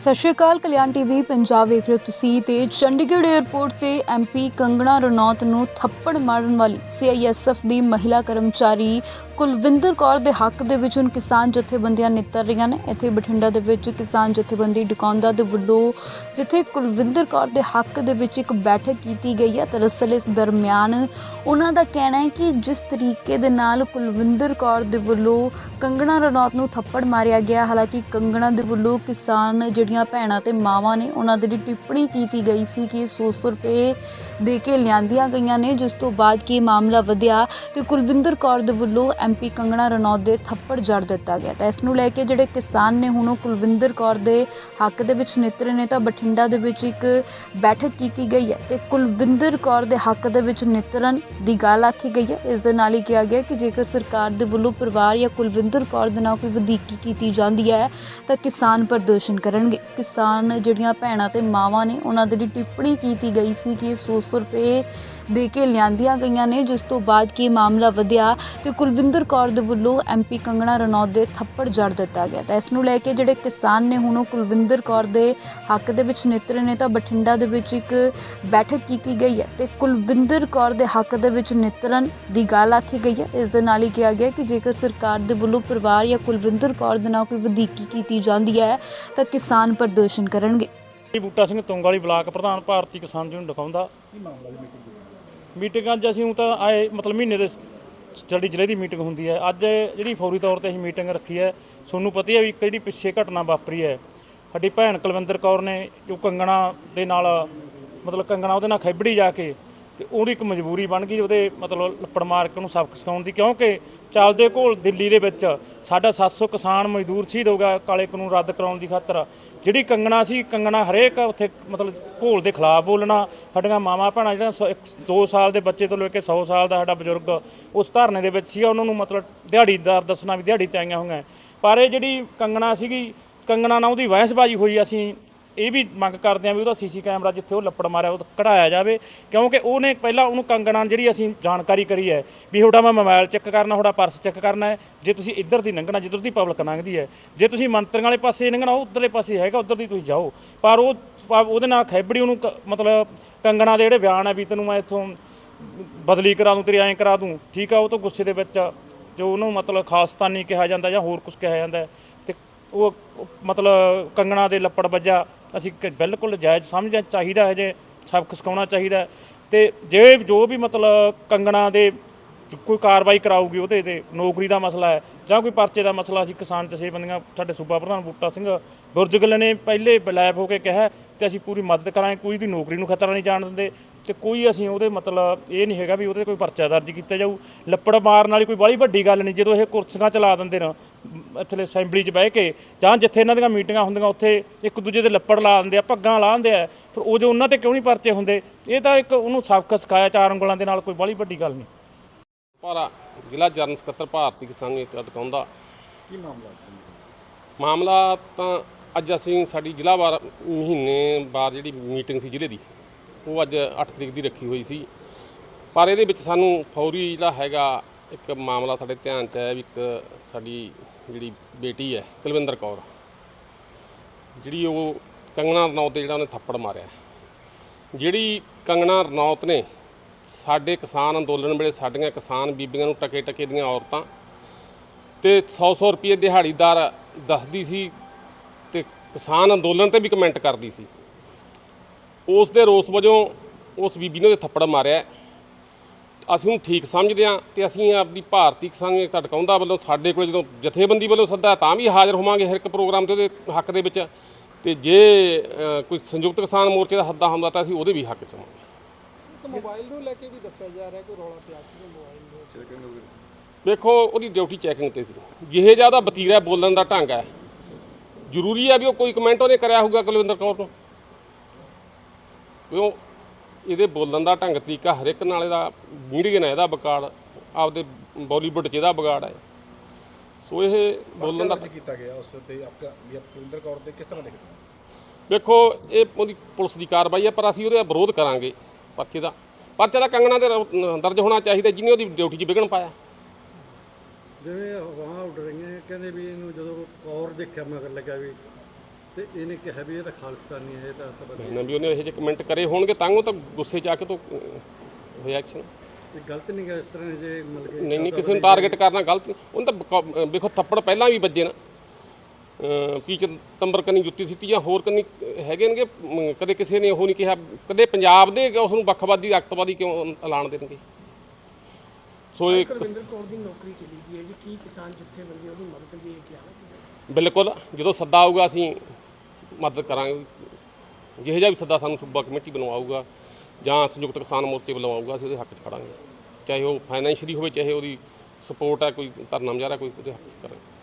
ਸਤਿ ਸ਼੍ਰੀ ਅਕਾਲ, ਕਲਿਆਣ ਟੀਵੀ ਪੰਜਾਬ ਵੇਖ ਰਹੇ ਹੋ ਤੁਸੀਂ ਤੇ ਚੰਡੀਗੜ੍ਹ 에ਅਰਪੋਰਟ ਤੇ ਐਮਪੀ ਕੰਗਣਾ ਰਣੌਤ ਨੂੰ ਥੱਪੜ ਮਾਰਨ ਵਾਲੀ ਸੀਆਈਐਸਐਫ ਦੀ ਮਹਿਲਾ ਕਰਮਚਾਰੀ ਕੁਲਵਿੰਦਰ ਕੌਰ ਦੇ ਹੱਕ ਦੇ ਵਿੱਚ ਹੁਣ ਕਿਸਾਨ ਜਥੇਬੰਦੀਆਂ ਨਿੱਤਰ ਰਹੀਆਂ ਨੇ। ਇੱਥੇ ਬਠਿੰਡਾ ਦੇ ਵਿੱਚ ਕਿਸਾਨ ਜਥੇਬੰਦੀ ਡਕੌਂਦਾ ਦੇ ਵੱਲੋਂ ਜਿੱਥੇ ਕੁਲਵਿੰਦਰ ਕੌਰ ਦੇ ਹੱਕ ਦੇ ਵਿੱਚ ਇੱਕ ਬੈਠਕ ਕੀਤੀ ਗਈ ਹੈ, ਦਰਅਸਲ ਇਸ ਦਰਮਿਆਨ ਉਹਨਾਂ ਦਾ ਕਹਿਣਾ ਹੈ ਕਿ ਜਿਸ ਤਰੀਕੇ ਦੇ ਨਾਲ ਕੁਲਵਿੰਦਰ ਕੌਰ ਦੇ ਵੱਲੋਂ ਕੰਗਣਾ ਰਣੌਤ ਨੂੰ ਥੱਪੜ ਮਾਰਿਆ ਗਿਆ, ਹਾਲਾਂਕਿ ਕੰਗਣਾ ਦੇ ਵੱਲੋਂ ਕਿਸਾਨ ਜਿਹੜੀਆਂ ਭੈਣਾਂ ਤੇ ਮਾਵਾਂ ਨੇ, ਉਹਨਾਂ ਦੇ ਲਈ ਟਿੱਪਣੀ ਕੀਤੀ ਗਈ ਸੀ ਕਿ 100 ਰੁਪਏ ਦੇ ਕੇ ਲਿਆਂਦੀਆਂ ਗਈਆਂ ਨੇ, ਜਿਸ ਤੋਂ ਬਾਅਦ ਕਿ ਮਾਮਲਾ ਵਧਿਆ ਤੇ ਕੁਲਵਿੰਦਰ ਕੌਰ ਦੇ ਵੱਲੋਂ ਐਮਪੀ ਕੰਗਣਾ ਰਣੌਤ ਦੇ ਥੱਪੜ ਜੜ ਦਿੱਤਾ ਗਿਆ ਤਾਂ ਇਸ ਨੂੰ ਲੈ ਕੇ ਜਿਹੜੇ ਕਿਸਾਨ ਨੇ ਹੁਣ ਉਹ ਕੁਲਵਿੰਦਰ ਕੌਰ ਦੇ ਹੱਕ ਦੇ ਵਿੱਚ ਨਿਤਰੇ ਨੇ ਤਾਂ ਬਠਿੰਡਾ ਦੇ ਵਿੱਚ ਇੱਕ ਬੈਠਕ ਕੀਤੀ ਗਈ ਹੈ ਤੇ ਕੁਲਵਿੰਦਰ ਕੌਰ ਦੇ ਹੱਕ ਦੇ ਵਿੱਚ ਨਿਤਰਨ ਦੀ ਗੱਲ ਆਖੀ ਗਈ ਹੈ। ਇਸ ਦੇ ਨਾਲ ਹੀ ਕਿਹਾ ਗਿਆ ਕਿ ਜੇਕਰ ਸਰਕਾਰ ਦੇ ਵੱਲੋਂ ਪਰਿਵਾਰ ਜਾਂ ਕੁਲਵਿੰਦਰ ਕੌਰ ਦੇ ਨਾਲ ਕੋਈ ਵਧੀਕੀ ਕੀਤੀ ਜਾਂਦੀ ਹੈ ਤਾਂ ਕਿਸਾਨ ਪ੍ਰਦਰਸ਼ਨ ਕਰਨਗੇ। ਕਿਸਾਨ ਜਿਹੜੀਆਂ ਭੈਣਾਂ ਤੇ ਮਾਵਾਂ ਨੇ, ਉਹਨਾਂ ਦੇ ਲਈ ਟਿੱਪਣੀ ਕੀਤੀ ਗਈ ਸੀ ਕਿ 100 ਰੁਪਏ ਦੇ ਕੇ ਲਿਆਂਦੀਆਂ ਗਈਆਂ ਨੇ ਜਿਸ ਤੋਂ ਬਾਅਦ ਕਿ ਮਾਮਲਾ ਵਧਿਆ ਤੇ ਕੁਲਵਿੰਦਰ ਕੌਰ ਦੇ ਵੱਲੋਂ ਐਮਪੀ ਕੰਗਣਾ ਰਣੌਤ ਦੇ ਥੱਪੜ ਜੜ ਦਿੱਤਾ ਗਿਆ। ਤਾਂ ਇਸ ਨੂੰ ਲੈ ਕੇ ਜਿਹੜੇ ਕਿਸਾਨ ਨੇ ਹੁਣ ਉਹ ਕੁਲਵਿੰਦਰ ਕੌਰ ਦੇ ਹੱਕ ਦੇ ਵਿੱਚ ਨਿਤਰੇ ਨੇ ਤਾਂ ਬਠਿੰਡਾ ਦੇ ਵਿੱਚ ਇੱਕ ਬੈਠਕ ਕੀਤੀ ਗਈ ਹੈ ਤੇ ਕੁਲਵਿੰਦਰ ਕੌਰ ਦੇ ਹੱਕ ਦੇ ਵਿੱਚ ਨਿਤਰਨ ਦੀ ਗੱਲ ਆਖੀ ਗਈ ਹੈ। ਇਸ ਦੇ ਨਾਲ ਹੀ ਕਿਹਾ ਗਿਆ ਕਿ ਜੇਕਰ ਸਰਕਾਰ ਦੇ ਵੱਲੋਂ ਪਰਿਵਾਰ ਜਾਂ ਕੁਲਵਿੰਦਰ ਕੌਰ ਦੇ ਨਾਲ ਕੋਈ ਵਧੀਕੀ ਕੀਤੀ ਜਾਂਦੀ ਹੈ ਤਾਂ ਕਿਸਾਨ ਪ੍ਰਦਰਸ਼ਨ ਕਰਨਗੇ। ਬੂਟਾ ਸਿੰਘ ਤੁੰਗ ਵਾਲੀ ਬਲਾਕ ਪ੍ਰਧਾਨ ਭਾਰਤੀ ਕਿਸਾਨ ਯੂਨੀਅਨ ਦਿਖਾਉਂਦਾ। ਮੀਟਿੰਗਾਂ 'ਚ ਅਸੀਂ ਊਂ ਤਾਂ ਆਏ, ਮਤਲਬ ਮਹੀਨੇ ਦੇ ਸਟੱਡੀ ਜ਼ਿਲ੍ਹੇ ਦੀ ਮੀਟਿੰਗ ਹੁੰਦੀ ਹੈ। ਅੱਜ ਜਿਹੜੀ ਫੌਰੀ ਤੌਰ ਤੇ ਅਸੀਂ ਮੀਟਿੰਗ ਰੱਖੀ ਹੈ, ਤੁਹਾਨੂੰ ਪਤਾ ਹੀ ਹੈ ਵੀ ਇੱਕ ਜਿਹੜੀ ਪਿੱਛੇ ਘਟਨਾ ਵਾਪਰੀ ਹੈ। ਸਾਡੀ ਭੈਣ ਕੁਲਵਿੰਦਰ ਕੌਰ ਨੇ ਜੋ ਕੰਗਣਾ ਦੇ ਨਾਲ, ਮਤਲਬ ਕੰਗਣਾ ਉਹਦੇ ਨਾਲ ਖੈਬੜੀ ਜਾ ਕੇ ਤੇ ਉਹਦੀ ਇੱਕ ਮਜਬੂਰੀ ਬਣ ਗਈ, ਉਹਦੇ ਮਤਲਬ ਲੱਪੜ ਮਾਰ ਕੇ ਉਹਨੂੰ ਸਬਕ ਸਿਖਾਉਣ ਦੀ, ਕਿਉਂਕਿ ਚੱਲਦੇ ਘੋਲ ਦਿੱਲੀ ਦੇ ਵਿੱਚ ਸਾਡਾ 700 ਕਿਸਾਨ ਮਜ਼ਦੂਰ ਸ਼ਹੀਦ ਹੋ ਗਿਆ, ਕਾਲੇ ਕਾਨੂੰਨ ਰੱਦ ਕਰਾਉਣ ਦੀ ਖਾਤਰ। ਜਿਹੜੀ ਕੰਗਣਾ ਸੀ, ਕੰਗਣਾ ਹਰੇਕ ਉੱਥੇ ਮਤਲਬ ਘੋਲ ਦੇ ਖਿਲਾਫ ਬੋਲਣਾ, ਸਾਡੀਆਂ ਮਾਵਾਂ ਭੈਣਾਂ ਜਿਹੜਾ 2 ਸਾਲ ਦੇ ਬੱਚੇ ਤੋਂ ਲੈ ਕੇ 100 ਸਾਲ ਦਾ ਸਾਡਾ ਬਜ਼ੁਰਗ ਉਸ ਧਰਨੇ ਦੇ ਵਿੱਚ ਸੀ, ਉਹਨਾਂ ਨੂੰ ਮਤਲਬ ਦਿਹਾੜੀਦਾਰ ਦੱਸਣਾ ਵੀ ਦਿਹਾੜੀ ਤੇ ਆਈਆਂ ਹੋਈਆਂ। ਪਰ ਇਹ ਜਿਹੜੀ ਕੰਗਣਾ ਸੀਗੀ, ਕੰਗਣਾ ਨਾਲ ਉਹਦੀ ਵਹਿਸਬਾਜੀ ਹੋਈ, ਅਸੀਂ ਇਹ ਵੀ ਮੰਗ ਕਰਦੇ ਹਾਂ ਵੀ ਉਹਦਾ ਸੀਸੀ ਕੈਮਰਾ ਜਿੱਥੇ ਉਹ ਲੱਪੜ ਮਾਰਿਆ ਉਹ ਕਢਾਇਆ ਜਾਵੇ। ਕਿਉਂਕਿ ਉਹਨੇ ਪਹਿਲਾਂ ਉਹਨੂੰ ਕੰਗਣਾ ਜਿਹੜੀ ਅਸੀਂ ਜਾਣਕਾਰੀ ਕਰੀ ਹੈ ਵੀ ਤੁਹਾਡਾ ਮੈਂ ਮੋਬਾਈਲ ਚੈੱਕ ਕਰਨਾ ਤੁਹਾਡਾ ਪਰਸ ਚੈੱਕ ਕਰਨਾ ਹੈ। ਜੇ ਤੁਸੀਂ ਇੱਧਰ ਦੀ ਲੰਘਣਾ ਜਿੱਧਰ ਦੀ ਪਬਲਿਕ ਲੰਘਦੀ ਹੈ। ਜੇ ਤੁਸੀਂ ਮੰਤਰੀਆਂ ਵਾਲੇ ਪਾਸੇ ਲੰਘਣਾ ਉਹ ਉੱਧਰਲੇ ਪਾਸੇ ਹੈਗਾ ਉੱਧਰ ਦੀ ਤੁਸੀਂ ਜਾਓ। ਪਰ ਉਹ ਉਹਦੇ ਨਾਲ ਖੈਬੜੀ ਉਹਨੂੰ ਕ- ਮਤਲਬ ਕੰਗਣਾ ਦੇ ਜਿਹੜੇ ਬਿਆਨ ਹੈ ਵੀ ਤੈਨੂੰ ਮੈਂ ਇੱਥੋਂ ਬਦਲੀ ਕਰਾ ਦੂੰ ਤੇਰੀ ਐਂ ਕਰਾ ਦੂੰ ਠੀਕ ਆ ਉਹ ਤੋਂ ਗੁੱਸੇ ਦੇ ਵਿੱਚ ਜੋ ਉਹਨੂੰ ਮਤਲਬ ਖਾਲਸਤਾਨੀ ਕਿਹਾ ਜਾਂਦਾ ਜਾਂ ਹੋਰ ਕੁਝ ਕਿਹਾ ਜਾਂਦਾ ਹੈ, ਤੇ ਉਹ ਉਹ ਮਤਲਬ ਕੰਗਣਾ ਦੇ ਲੱਪੜ ਵੱਜਾ। ਅਸੀਂ ਕ- ਬਿਲਕੁਲ ਜਾਇਜ਼ ਸਮਝਣਾ ਚਾਹੀਦਾ ਹੈ ਜੇ ਸਬਕ ਸਿਖਾਉਣਾ ਚਾਹੀਦਾ ਹੈ। ਤੇ ਜੇ ਜੋ ਵੀ ਮਤਲਬ ਕੰਗਣਾ ਦੇ ਕੋਈ ਕਾਰਵਾਈ ਕਰਾਊਗੀ ਉਹਦੇ ਤੇ ਨੌਕਰੀ ਦਾ ਮਸਲਾ ਹੈ ਜਾਂ ਕੋਈ ਪਰਚੇ ਦਾ ਮਸਲਾ ਸੀ ਕਿਸਾਨ ਜਥੇਬੰਦੀਆਂ, ਸਾਡੇ ਸੂਬਾ ਪ੍ਰਧਾਨ ਬੂਟਾ ਸਿੰਘ ਬੁਰਜਗਲ ਨੇ ਪਹਿਲੇ ਬਲੈਬ ਹੋ ਕੇ ਕਿਹਾ ਤੇ ਅਸੀਂ ਪੂਰੀ ਮਦਦ ਕਰਾਂਗੇ, ਕੋਈ ਦੀ ਨੌਕਰੀ ਨੂੰ ਖਤਰਾ ਨਹੀਂ ਜਾਣ ਦਿੰਦੇ ਤੇ ਕੋਈ ਅਸੀਂ ਉਹਦੇ ਮਤਲਬ ਇਹ ਨਹੀਂ ਹੈਗਾ ਵੀ ਉਹਦੇ ਕੋਈ ਪਰਚਾ ਦਰਜ ਕੀਤਾ ਜਾਊ। ਲੱਪੜ ਮਾਰਨ ਵਾਲੀ ਕੋਈ ਬੜੀ ਵੱਡੀ ਗੱਲ ਨਹੀਂ ਜਦੋਂ ਇਹ ਕੁਰਸੀਆਂ ਚਲਾ ਦਿੰਦੇ ਨੇ ਇੱਥੇ ਅਸੈਂਬਲੀ 'ਚ ਬਹਿ ਕੇ ਜਾਂ ਜਿੱਥੇ ਇਹਨਾਂ ਦੀਆਂ ਮੀਟਿੰਗਾਂ ਹੁੰਦੀਆਂ ਉੱਥੇ ਇੱਕ ਦੂਜੇ ਦੇ ਲੱਪੜ ਲਾ ਦਿੰਦੇ ਆ ਪੱਗਾਂ ਲਾ ਦਿੰਦੇ ਆ ਫਿਰ ਉਹ ਜੋ ਉਹਨਾਂ ਤੇ ਕਿਉਂ ਨਹੀਂ ਪਰਚੇ ਹੁੰਦੇ? ਇਹ ਤਾਂ ਇੱਕ ਉਹਨੂੰ ਸਬਕ ਸਿਖਾਇਆ ਚਾਰ ਉਂਗਲਾਂ ਦੇ ਨਾਲ ਕੋਈ ਬੜੀ ਵੱਡੀ ਗੱਲ ਨਹੀਂ। ਭਾਰਾ ਜ਼ਿਲ੍ਹਾ ਜਰਨ ਸਕੱਤਰ ਭਾਰਤੀ ਕਿਸਾਨ ਯੂਨੀਅਨ ਅਟਕਾਉਂਦਾ ਕੀ ਮਾਮਲਾ ਮਾਮਲਾ ਤਾਂ ਅੱਜ ਅਸੀਂ ਸਾਡੀ ਜ਼ਿਲ੍ਹਾ ਵਾਰ ਮਹੀਨੇ ਬਾਅਦ ਜਿਹੜੀ ਮੀਟਿੰਗ ਸੀ ਜ਼ਿਲ੍ਹੇ ਦੀ ਉਹ ਅੱਜ 8 ਤਰੀਕ ਦੀ ਰੱਖੀ ਹੋਈ ਸੀ। ਪਰ ਇਹਦੇ ਵਿੱਚ ਸਾਨੂੰ ਫੌਰੀ ਜਿਹੜਾ ਹੈਗਾ, ਇੱਕ ਮਾਮਲਾ ਸਾਡੇ ਧਿਆਨ 'ਚ ਆਇਆ ਵੀ ਇੱਕ ਸਾਡੀ ਜਿਹੜੀ ਬੇਟੀ ਹੈ, ਕੁਲਵਿੰਦਰ ਕੌਰ, ਜਿਹੜੀ ਉਹ ਕੰਗਣਾ ਰਣੌਤ ਦੇ ਜਿਹੜਾ ਉਹਨੇ ਥੱਪੜ ਮਾਰਿਆ। ਜਿਹੜੀ ਕੰਗਣਾ ਰਣੌਤ ਨੇ ਸਾਡੇ ਕਿਸਾਨ ਅੰਦੋਲਨ ਵੇਲੇ ਸਾਡੀਆਂ ਕਿਸਾਨ ਬੀਬੀਆਂ ਨੂੰ ਟਕੇ ਟਕੇ ਦੀਆਂ ਔਰਤਾਂ ਤੇ 100-100 ਰੁਪਏ ਦਿਹਾੜੀਦਾਰ ਦੱਸਦੀ ਸੀ ਤੇ ਕਿਸਾਨ ਅੰਦੋਲਨ ਤੇ ਵੀ ਕਮੈਂਟ ਕਰਦੀ ਸੀ। ਉਸ ਦੇ ਰੋਸ ਵਜੋਂ ਉਸ ਬੀਬੀ ਨੇ ਉਹਦੇ ਥੱਪੜ ਮਾਰਿਆ। ਅਸੀਂ ਉਹਨੂੰ ਠੀਕ ਸਮਝਦੇ ਹਾਂ ਤੇ ਅਸੀਂ ਆਪਦੀ ਭਾਰਤੀ ਕਿਸਾਨ ਏਕਤਾ ਟਕਾਉਂਦਾ ਵੱਲੋਂ ਸਾਡੇ ਕੋਲ ਜਦੋਂ ਜਥੇਬੰਦੀ ਵੱਲੋਂ ਸੱਦਾ ਤਾਂ ਵੀ ਹਾਜ਼ਰ ਹੋਵਾਂਗੇ ਹਰ ਇੱਕ ਪ੍ਰੋਗਰਾਮ ਤੇ ਉਹਦੇ ਹੱਕ ਦੇ ਵਿੱਚ। ਤੇ ਜੇ ਕੋਈ ਸੰਯੁਕਤ ਕਿਸਾਨ ਮੋਰਚੇ ਦਾ ਸੱਦਾ ਹੁੰਦਾ ਤਾਂ ਅਸੀਂ ਉਹਦੇ ਵੀ ਹੱਕ ਚ ਹੋਵਾਂਗੇ। ਮੋਬਾਈਲ ਨੂੰ ਲੈ ਕੇ ਵੀ ਦੱਸਿਆ ਜਾ ਰਿਹਾ ਕੋਈ ਰੌਲਾ ਪਿਆ ਸੀ ਮੋਬਾਈਲ ਨੂੰ? ਵੇਖੋ ਉਹਦੀ ਡਿਊਟੀ ਚੈਕਿੰਗ ਤੇ ਸੀ। ਜਿਹੇ ਜ਼ਿਆਦਾ ਬਤੀਰਾ ਬੋਲਣ ਦਾ ਢੰਗ ਹੈ। ਜ਼ਰੂਰੀ ਹੈ ਵੀ ਉਹ ਕੋਈ ਕਮੈਂਟ ਉਹਨੇ ਕਰਿਆ ਹੋਊਗਾ ਕੁਲਵਿੰਦਰ ਕੌਰ ਨੂੰ ਕਿਉਂ ਇਹਦੇ ਬੋਲਣ ਦਾ ਢੰਗ ਤਰੀਕਾ ਹਰ ਇੱਕ ਨਾਲ ਇਹਦਾ ਮੀਡੀਆ ਨੇ ਇਹਦਾ ਵਿਗਾੜ ਆਪਦੇ ਬਾਲੀਵੁੱਡ 'ਚ ਇਹਦਾ ਵਿਗਾੜ ਹੈ। ਸੋ ਇਹ ਬੋਲਣ ਦਾ ਕੀਤਾ ਗਿਆ ਉਸ ਤੇ ਆਪਕਾ ਵੀ ਆਪ ਕੁਲਿੰਦਰ ਕੌਰ ਦੇ ਕਿਸ ਤਰ੍ਹਾਂ ਦੇਖਦੇ ਵੇਖੋ ਇਹ ਉਹਦੀ ਪੁਲਿਸ ਦੀ ਕਾਰਵਾਈ ਹੈ ਪਰ ਅਸੀਂ ਉਹਦਾ ਵਿਰੋਧ ਕਰਾਂਗੇ ਪਰਚੇ ਦਾ। ਪਰਚਾ ਦਾ ਕੰਗਣਾ ਦੇ ਦਰਜ ਹੋਣਾ ਚਾਹੀਦਾ ਜਿਹਨੇ ਉਹਦੀ ਡਿਊਟੀ 'ਚ ਵਿਘਨ ਪਾਇਆ। ਜਿਵੇਂ ਅਫਵਾਹਾਂ ਉੱਡ ਰਹੀਆਂ ਕਹਿੰਦੇ ਵੀ ਇਹਨੂੰ ਜਦੋਂ ਕੌਰ ਦੇਖਿਆ ਮਗਰ ਲੱਗਾ ਵੀ ਤੇ ਇਹਨੇ ਕਿਹਾ ਵੀ ਇਹ ਤਾਂ ਖਾਲਿਸਤਾਨੀ ਹੈ ਇਹ ਤਾਂ ਤਾਂ ਨਾ ਵੀ ਉਹਨੇ ਇਹੋ ਜਿਹੇ ਕਮੈਂਟ ਕਰੇ ਹੋਣਗੇ ਤਾਂ ਉਹ ਤਾਂ ਗੁੱਸੇ 'ਚ ਆ ਕੇ ਤੋਂ ਹੋਇਆ ਐਕਸ਼ਨ ਇਹ ਗਲਤ ਨਹੀਂ ਗਾ ਇਸ ਤਰ੍ਹਾਂ ਜੇ ਮਤਲਬ ਕਿ ਨਹੀਂ ਨਹੀਂ ਕਿਸੇ ਨੂੰ ਟਾਰਗੇਟ ਕਰਨਾ ਗਲਤ ਉਹਨੂੰ ਤਾਂ ਬਕੌ- ਅਹ ਵੇਖੋ ਥੱਪੜ ਪਹਿਲਾਂ ਵੀ ਵੱਜੇ ਨਾ। ਅਹ ਪੀਚ ਤੰਬਰ ਕੰਨੀ ਜੁੱਤੀ ਸਿੱਟੀ ਜਾਂ ਹੋਰ ਕੰਨੀ ਹੈਗੇ ਨੇਗੇ ਅਮ, ਕਦੇ ਕਿਸੇ ਨੇ ਉਹ ਨਹੀਂ ਕਿਹਾ ਕਦੇ ਪੰਜਾਬ ਦੇ ਉਸ ਨੂੰ ਵੱਖਵਾਦੀ ਅੱਤਵਾਦੀ ਕਿਉਂ ਐਲਾਨ ਦੇਣਗੇ? ਸੋ ਇਹ ਕੁਲਵਿੰਦਰ ਕੌਰ ਦੀ ਨੌਕਰੀ ਚਲੀ ਗਈ ਹੈ ਜੀ ਕੀ ਕਿਸਾਨ ਜਥੇਬੰਦੀ ਉਹਦੀ ਮਦਦ ਲਈ ਕਿਹਾ? ਬਿਲਕੁਲ ਜਦੋਂ ਸੱਦਾ ਆਊਗਾ ਅਸੀਂ ਮਦਦ ਕਰਾਂਗੇ। ਜਿਹੋ ਜਿਹਾ ਵੀ ਸੱਦਾ ਸਾਨੂੰ ਸੂਬਾ ਕਮੇਟੀ ਬਣਵਾਊਗਾ ਜਾਂ ਸੰਯੁਕਤ ਕਿਸਾਨ ਮੋਰਚੇ ਵੱਲੋਂ ਆਊਗਾ, ਅਸੀਂ ਉਹਦੇ ਹੱਕ 'ਚ ਖੜਾਂਗੇ। ਚਾਹੇ ਉਹ ਫਾਈਨੈਂਸ਼ੀਅਲੀ ਹੋਵੇ, ਚਾਹੇ ਉਹਦੀ ਸਪੋਰਟ ਹੈ, ਕੋਈ ਧਰਨਾ ਮੁਜ਼ਾਹਰਾ ਕੋਈ, ਉਹਦੇ ਹੱਕ 'ਚ ਕਰਾਂਗੇ